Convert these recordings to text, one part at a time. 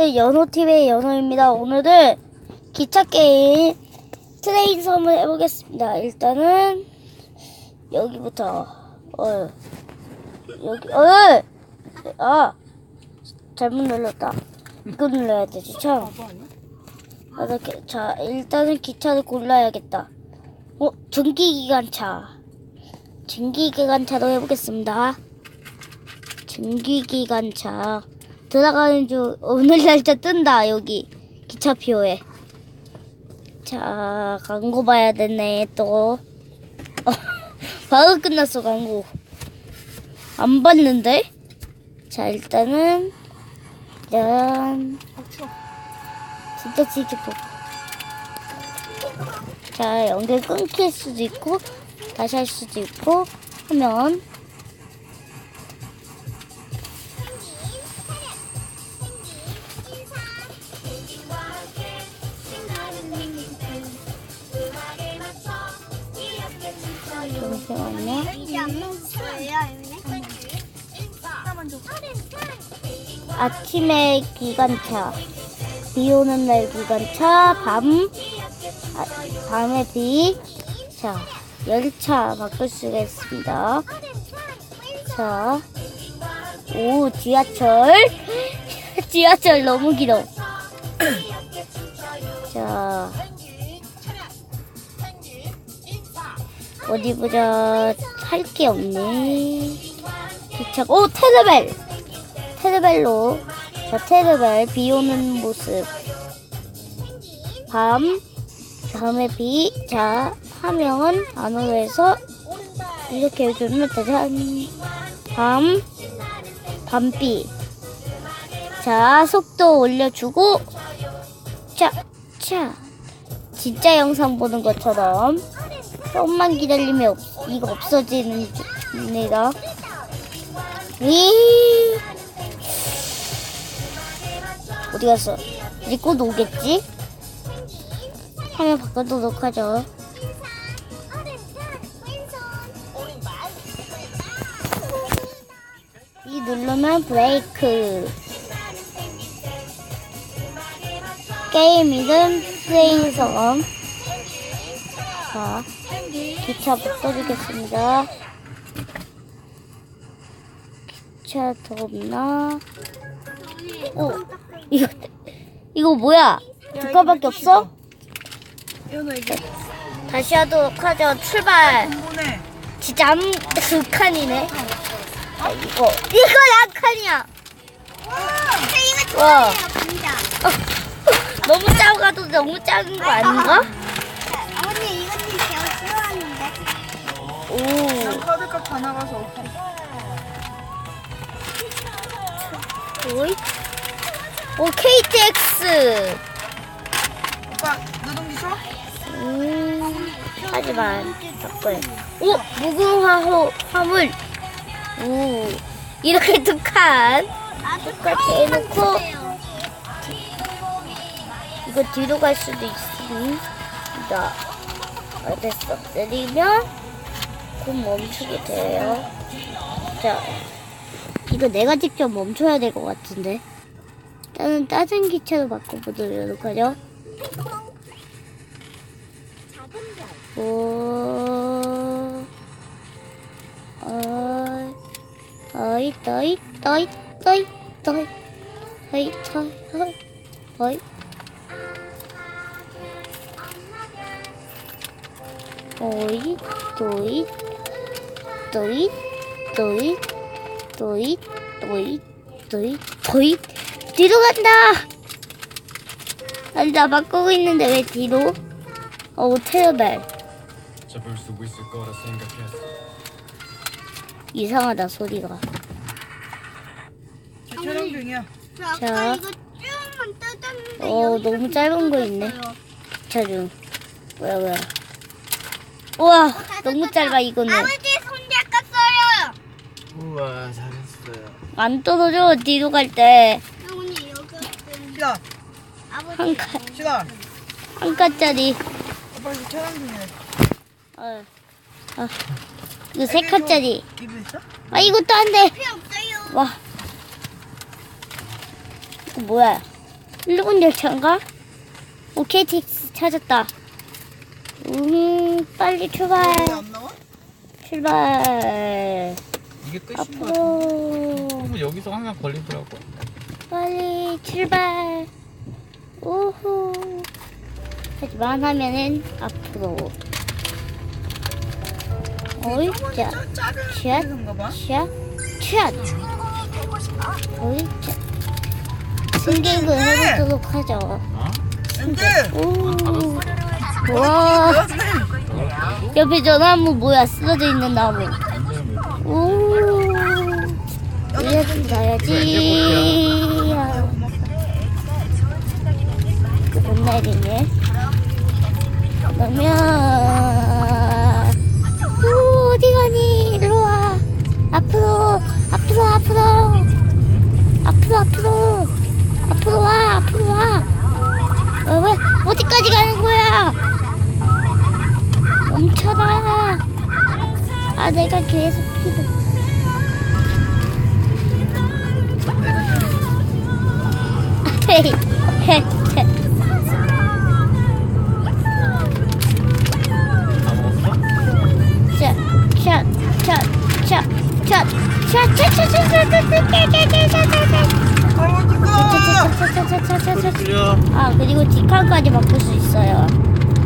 연호TV의 연호입니다. 오늘은 기차 게임 트레인 섬을 해보겠습니다. 일단은 여기부터 어 여기 어 아, 잘못 눌렀다. 이거 눌러야 되지 참. 아, 이렇게 자 일단은 기차를 골라야겠다. 어 전기기관차. 전기기관차로 해보겠습니다. 전기기관차. 들어가는 중. 오늘 날짜 뜬다 여기. 기차표에. 자 광고 봐야 되네 또. 어, 바로 끝났어 광고. 안 봤는데? 자 일단은 짠. 진짜 지기포 자 연결 끊길 수도 있고 다시 할 수도 있고 하면 먹어요, 아침에 기관차, 비 오는 날 기관차, 밤, 아, 밤에 비, 자, 열차 바꿀 수가 있습니다. 자, 오, 지하철. 지하철 너무 길어. 자, 어디 보자. 할 게 없네. 기차, 오, 테레벨! 테르벨로 자 테르벨 비 오는 모습 밤 다음에 비 자 하면 안으로 해서 이렇게 해주면 짜잔 밤 밤비 자 속도 올려주고 자 자 진짜 영상 보는 것처럼 조금만 기다리면 없- 이거 없어지는 중입니다 위 어디 갔어? 이제 곧 오겠지? 화면 바꿔도록 하죠. 이 누르면 브레이크. 게임 이름 트레인섬. 자, 기차 바꿔주겠습니다. 기차 더 없나? 오, 이거 이거 뭐야? 두 칸밖에 없어? 다시 하도록 하죠. 출발. 진짜 한두 칸이네. 아, 이거 이거 한 칸이야. 와. 진짜. 너무 작아도 너무 작은 거 아닌가? 아버님 이거 제가 싫어하는데. 오, 카드값 다 나가서. 오이. 오 KTX. 오빠 누룽지 줘? 음, 하지만 바꿔요. 오 무궁화 화물. 오 이렇게 두 칸. 똑같이 해놓고 이거 뒤로 갈 수도 있습니다. 아, 됐어. 내리면 곧 멈추게 돼요. 자, 이거 내가 직접 멈춰야 될 것 같은데. 일단은 따뜻한 기차로 바꿔보도록 하죠. 오, 어이, 어이, 떠이, 떠이, 떠이, 떠이, 떠이, 떠이, 떠이, 오이, 또이, 또이, 또이, 또이, 또이, 또이, 또이, 뒤로 간다! 아니, 나 바꾸고 있는데 왜 뒤로? 어, 테레벨. 잡을 수 있을 거라 생각했어. 이상하다, 소리가. 촬영 중이야. 자. 어, 너무 짧은 거 있네. 자, 좀. 뭐야, 뭐야. 우와, 너무 짧아, 이거는. 아버지 손 닦았어요. 우와 잘했어요. 안 떨어져, 뒤로 갈 때. 어머니 여기 시다 아버지 한 칸, 시다 한 칸짜리. 아빠 지금 촬영 중이야 어. 아, 이거 세 칸짜리. 이거 있어? 아, 이것도 안 돼. 필요 없어요. 와. 이거 뭐야? 일본 열차인가? 오케이 틱스 찾았다. 음 빨리 출발. 안 나와? 출발. 이게 끝인 거 같은데. 앞으로. 그러면 여기서 항상 걸리더라고. 빨리 출발. 우후. 하지만 하면은 앞으로. 어이, 그런가 봐. 샷, 샷. 어이, 자. 승객을 해보도록 하죠. 어? 근데 오. 와, 옆에 저 나무 뭐야? 쓰러져 있는 나무. 오. 이렇게 가야지. 못 내리네. 그러면 오, 어디 가니? 일로 와. 앞으로, 앞으로, 앞으로, 앞으로, 앞으로, 앞으로 와, 앞으로 와. 어, 왜 어디까지 가는 거야? 쳐다라. 아, 내가 계속 피드. 아 그리고 뒷칸까지 바꿀 수 있어요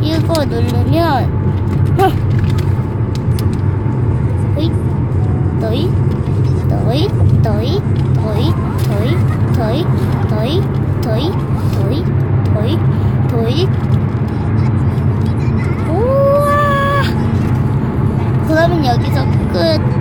이거 누르면 그러면 여기서 끝.